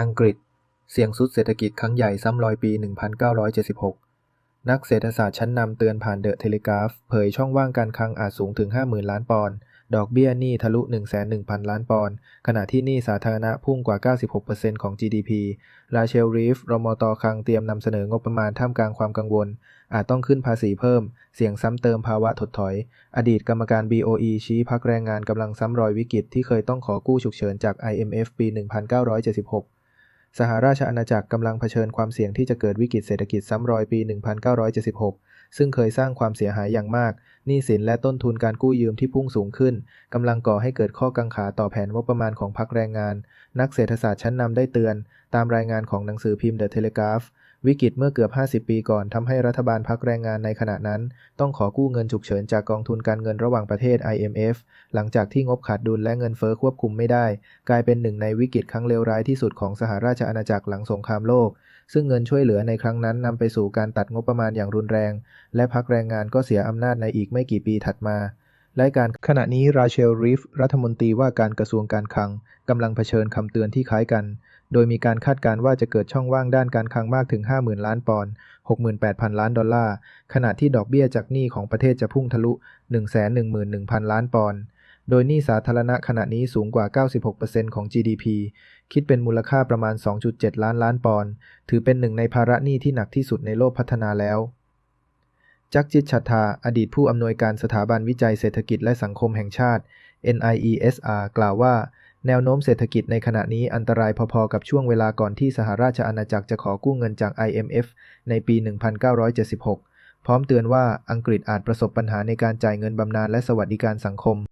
อังกฤษ เสี่ยงสุดเศรษฐกิจครั้งใหญ่ซ้ำรอยปี 1976 นักเศรษฐศาสตร์ชั้นนำเตือนผ่านเดอะเทเลกราฟเผยช่องว่างการคลังอาจสูงถึง 50,000 ล้านปอนด์ดอกเบี้ยหนี้ทะลุ 101,000 ล้านปอนด์ขณะที่หนี้สาธารณะพุ่งกว่า 96%ของ GDP ราเชลรีฟรมตคลังเตรียมนำเสนองบประมาณท่ามกลางความกังวล อาจต้องขึ้นภาษีเพิ่ม เสี่ยงซ้ำเติมภาวะถดถอย อดีตกรรมการ BOE ชี้พักแรงงานกำลังซ้ำรอยวิกฤตที่เคยต้องขอกู้ฉุกเฉินจาก IMF ปี 1976 สหราชอาณาจักรกำลังเผชิญความเสี่ยงที่จะเกิดวิกฤตเศรษฐกิจซ้ำรอยปี 1976 ซึ่งเคยสร้างความเสียหายอย่างมาก หนี้สินและต้นทุนการกู้ยืมที่พุ่งสูงขึ้นกำลังก่อให้เกิดข้อกังขาต่อแผนงบประมาณของพรรคแรงงาน นักเศรษฐศาสตร์ชั้นนำได้เตือน ตามรายงานของหนังสือพิมพ์ The Telegraph วิกฤตเมื่อเกือบ 50 ปีก่อนทำให้รัฐบาลพรรคแรงงานในขณะนั้น ต้องขอกู้เงินฉุกเฉินจากกองทุนการเงินระหว่างประเทศ IMF หลังจากที่งบขาดดุลและเงินเฟ้อควบคุมไม่ได้ กลายเป็นหนึ่งในวิกฤตครั้งเลวร้ายที่สุดของสหราชอาณาจักรหลังสงครามโลก ซึ่งเงินช่วยเหลือในครั้งนั้นนำไปสู่การตัดงบประมาณอย่างรุนแรง และพรรคแรงงานก็เสียอำนาจในอีกไม่กี่ปีถัดมา และการขณะนี้ราเชลรีฟรัฐมนตรีว่าการกระทรวงการคลังกำลังเผชิญคำเตือนที่คล้ายกัน โดยมีการคาดการณ์ว่าจะเกิดช่องว่างด้านการคลังมากถึง 50,000 ล้านปอนด์ 68,000 ล้านดอลลาร์ ขณะที่ดอกเบี้ยจากหนี้ของประเทศจะพุ่งทะลุ 111,000 ล้านปอนด์โดยหนี้สาธารณะขณะนี้สูงกว่า 96%ของ GDP คิดเป็นมูลค่าประมาณ 2.7 ล้านล้านปอนด์ ถือเป็นหนึ่งในภาระหนี้ที่หนักที่สุดในโลกพัฒนาแล้ว จักจิตชัทาอดีตผู้อำนวยการสถาบันวิจัยเศรษฐกิจและสังคมแห่งชาติ NIESR กล่าวว่า แนวโน้มเศรษฐกิจในขณะนี้อันตรายพอๆกับช่วงเวลาก่อนที่สหราชอาณาจักรจะขอกู้เงินจาก IMF ในปี 1976 พร้อมเตือนว่าอังกฤษอาจประสบปัญหาในการจ่ายเงินบำนาญและสวัสดิการสังคม